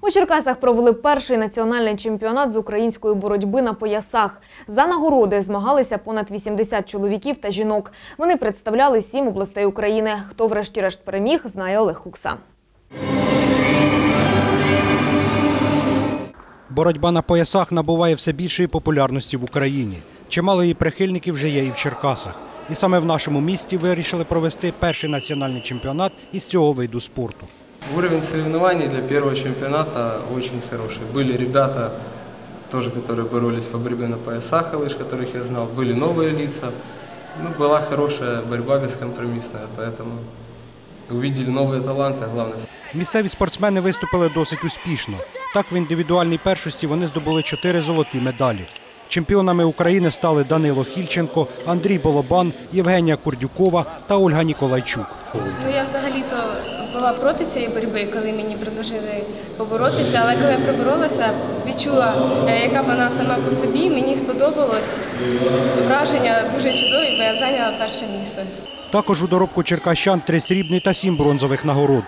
У Черкасах провели перший національний чемпіонат з української боротьби на поясах. За нагороди змагалися понад 80 чоловіків та жінок. Вони представляли сім областей України. Хто врешті-решт переміг, знає Олег Кукса. Боротьба на поясах набуває все більшої популярності в Україні. Чимало її прихильників вже є і в Черкасах. І саме в нашому місті вирішили провести перший національний чемпіонат із цього виду спорту. Уровень соревнований для первого чемпионата очень хороший. Были ребята, тоже, которые боролись по борьбе на поясах, лыж, которых я знал. Были новые лица. Ну, была хорошая борьба бескомпромиссная, поэтому увидели новые таланты, а главное Місцеві спортсмени виступили досить успішно. Так, в індивідуальній першості вони здобули чотири золоті медалі. Чемпіонами України стали Данило Хільченко, Андрій Болобан, Євгенія Курдюкова та Ольга Ніколайчук. Ну я взагалі-то була проти цієї боротьби, коли мені предложили поборотися, але коли я проборолася, відчула, е, яка вона сама по собі, мені сподобалось. Враження дуже чудові, бо я зайняла перше місце. Також у доробку черкащан три срібні та сім бронзових нагород.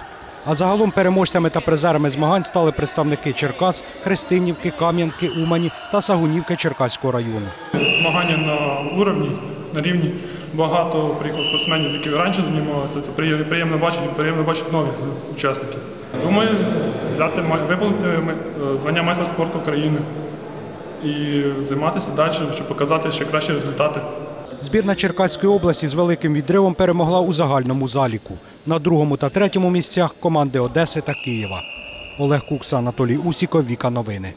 А загалом переможцями та призерами змагань стали представники Черкас, Христинівки, Кам'янки, Умані та Сагунівки Черкаського району. змагання на уровні, на рівні. Багато приїхало спортсменів, які раніше займалися. Це приємно бачити, приємно бачити нових учасників. Думаю, взяти виповнити е, звання майстра спорту України і займатися далі, щоб показати ще кращі результати. Збірна Черкаської області з великим відривом перемогла у загальному заліку. На другому та третьому місцях команди Одеси та Києва. Олег Кукса, Анатолій Усіков, Віка Новини.